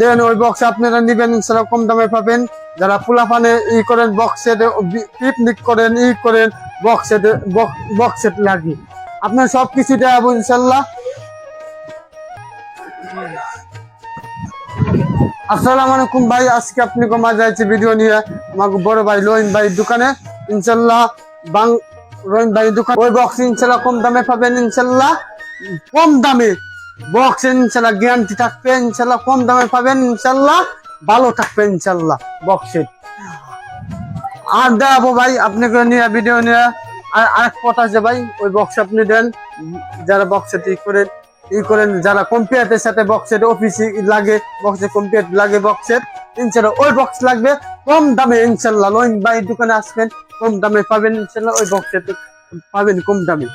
দেন ওই বক্স আপনারা নিবেন দামে পাবেন। যারা পোলাপানে ই করেন বক্সে পিকনিক করেন, ই করেন আপনার সব কিছু দেওয়া ইনশাল্লাহ। আসসালামু আলাইকুম ভাই, আজকে আপনি কমা ভিডিও নিয়ে। আমাকে বড় ভাই লোহিন ভাই দোকানে। ইনশাল্লাহ, বাং রহিম ভাই দোকান। ওই বক্স ইনশাল্লাহ কম দামে পাবেন, ইনশাল্লাহ। কম দামে। বক্স ইনশাল্লাহ গ্যারান্টি থাকবে, ইনশাল্লাহ কম দামে পাবেন, ইনশাল্লাহ ভালো থাকবে, ইনশাল্লাহ বক্সের আর দেখাবো ভাই আপনাকে নিয়ে ভিডিও নিয়ে। আর আরেক পথ আছে ভাই, ওই বক্স আপনি দেন, যারা বক্সে ঠিক করেন ই করেন, যারা কম্পিউটারের সাথে বক্সের অফিসে লাগে বক্সে কম্পিউটার লাগে বক্সের ইনশাল্লাহ ওই বক্স লাগবে, কম দামে ইনশাল্লাহ। লোন ভাই দোকানে আসবেন, কম দামে পাবেন, ইনশাল্লাহ ওই বক্সে পাবেন কম দামে।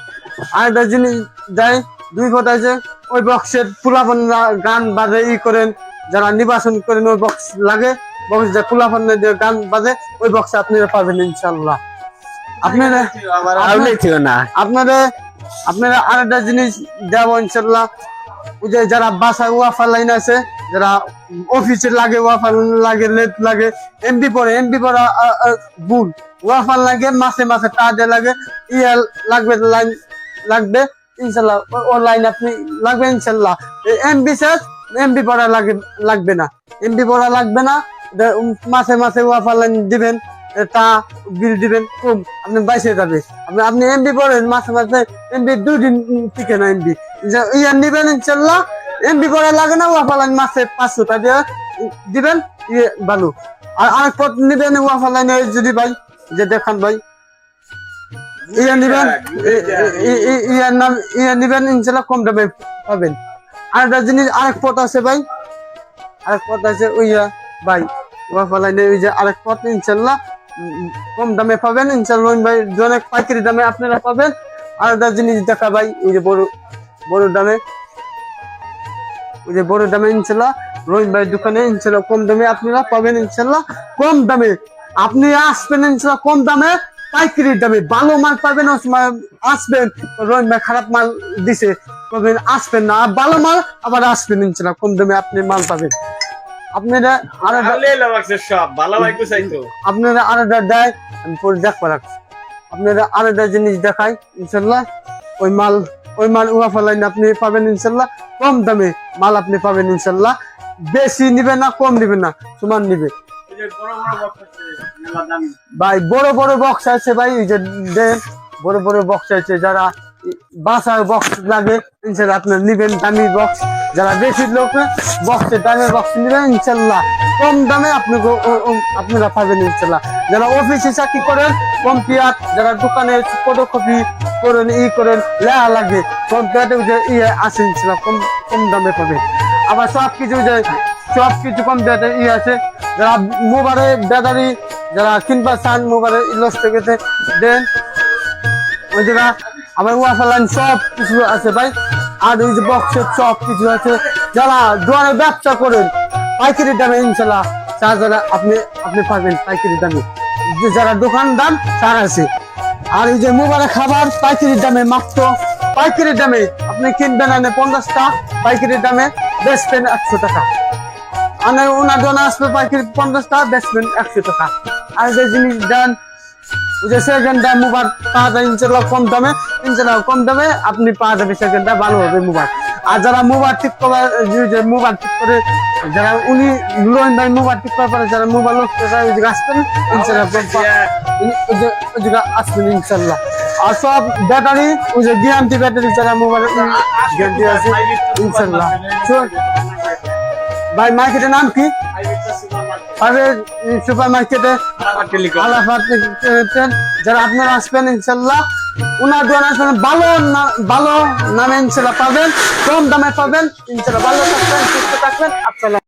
আর একটা জিনিস দেয় দুই ফোটা আছে ওই বক্সের পুলাপন গান বাজে ই করেন যারা নির্বাচন করেন ওই বক্স লাগে। বক্স যে পুলাপন গান বাজে ওই বক্সে আপনারা পাবেন ইনশাল্লাহ আপনারা আপনারা আপনারা আরেকটা জিনিস দেবো ইনশাল্লাহ ওই যে যারা বাসায় ওয়াফার লাইন আছে যারা অফিসে লাগে ওয়াফার লাগে লেট লাগে এমবি পরে এমবি পরে বুল ওয়াফার লাগে মাসে মাসে টাকা লাগে ইয়ে লাগবে লাইন লাগবে। ইনশাল্লাহ, ও- ও লাইন আপনি লাগবে ইনশাল্লাহ। এমবি শেষ এমবি পড়া লাগে লাগবে না। এমবি পড়া লাগবে না মাসে মাসে ওয়াফার লাইন দিবেন তা বিল দিবেন কম আপনি বাইশে যাবে। আপনি আপনি এমবি পড়েন, মাসে মাসে এমবি দুই দিন টিকে না এমবি ইয়া নিবেন ইনশাল্লাহ এমবি পড়া লাগে না ওয়াফার লাইন মাসে পাঁচশো টাকা দিবেন ইয়ে ভালো আর আরেক পথ নিবেন ওয়াফার লাইনে যদি ভাই, যে দেখান ভাই। ইয়া নিবেন ই- ই- ই- ইয়ার নাম ইয়া নিবেন কম দামে পাবেন। আরেকটা জিনিস, আরেক পথ আছে ভাই। পথ আছে ওইয়া ভাই ওই যে আরেক পথ কম দামে পাবেন। ভাই পাইকারি দামে আপনারা পাবেন। আর একটা জিনিস দেখা ভাই, ওই যে বড় বড় দামে। ওই যে বড় দামে ইনশাল্লাহ, রহিম ভাই দোকানে ইনশাল্লাহ কম দামে আপনারা পাবেন, ইনশাল্লাহ। কম দামে, আপনি আসবেন ইনশাল্লাহ কম দামে। পাইকারি দামে ভালো মাল পাবেন আসবেন খারাপ মাল দিছে আসবেন না। ভালো মাল আবার আসবেন ইনশাল্লাহ কম দামে আপনি মাল পাবেন। আপনারা আর দেয় আমি পরে রাখছি জিনিস দেখাই ইনশাল্লাহ। ওই মাল ওই মাল আপনি পাবেন ইনশাল্লাহ। কম দামে মাল আপনি পাবেন ইনশাল্লাহ। বেশি নিবে না কম নিবে না সমান নিবে। ভাই, বড় বড় বক্স আছে ভাই ওই যে বড় বড় বক্স আছে, যারা বাসায় বক্স লাগে, ইনশাল্লাহ আপনার নিবেন দামি বক্স যারা বেশি লোক বক্সের দামের বক্স নিবেন, ইনশাল্লাহ কম দামে ও- আপনারা পাবেন, ইনশাল্লাহ। যারা অফিসে চাকরি করেন কম্পিউটার যারা দোকানে ফটোকপি করেন, ই করেন, লেহা লাগে কম্পিউটার যে ইয়ে আছে, ইনশাল্লাহ কম কম দামে পাবেন। আবার সব কিছু যে সব কিছু কম্পিউটার ই আছে। যারা মোবাইলে ব্যাটারি যারা কিনবা চান মোবাইলে লস থেকে দেন। ওই জায়গা, আবার ওয়াফার লাইন সব কিছু আছে ভাই। আর ওই যে বক্সের সব কিছু আছে। যারা দোয়ারে ব্যবসা করেন, পাইকারি দামে ইনশাল্লাহ চা যারা আপনি আপনি পাবেন পাইকারি দামে। যারা দোকানদার, তার আছে। আর এই যে মোবাইলে খাবার, পাইকারি দামে মাত্র, পাইকারি দামে আপনি কিনবেন এনে পঞ্চাশটা, পাইকারি দামে বেচবেন একশো টাকা। মানে ওনার জন্য আসবে পাইকারি পঞ্চাশ টাকা বেচবেন একশো টাকা। আর যে জিনিস দেন যে সেকেন্ড হ্যান্ড মোবাইল পাওয়া যায় ইনশাল্লাহ কম দামে ইনশাল্লাহ কম দামে আপনি পাওয়া যাবে সেকেন্ড হ্যান্ড ভালো হবে মোবাইল। আর যারা মোবাইল ঠিক করে যে মোবাইল ঠিক করে যারা উনি লোন ভাই মোবাইল ঠিক করে পারে যারা মোবাইল নষ্ট করে ওই যে আসবেন ইনশাল্লাহ ওই- ওই যে ওই আসবেন ইনশাল্লাহ। আর সব ব্যাটারি ওই যে গ্যারান্টি ব্যাটারি যারা মোবাইল গ্যারান্টি আছে ইনশাল্লাহ। ভাই, মার্কেটের নাম কি? সুপার মার্কেটে যারা আপনারা আসবেন, ইনশাল্লাহ ওনার দোকান আসবেন, ভালো ভালো নামে ইনশাল্লাহ পাবেন, কম দামে পাবেন, ইনশাল্লাহ ভালো থাকবেন, সুস্থ থাকবেন। আসসালাম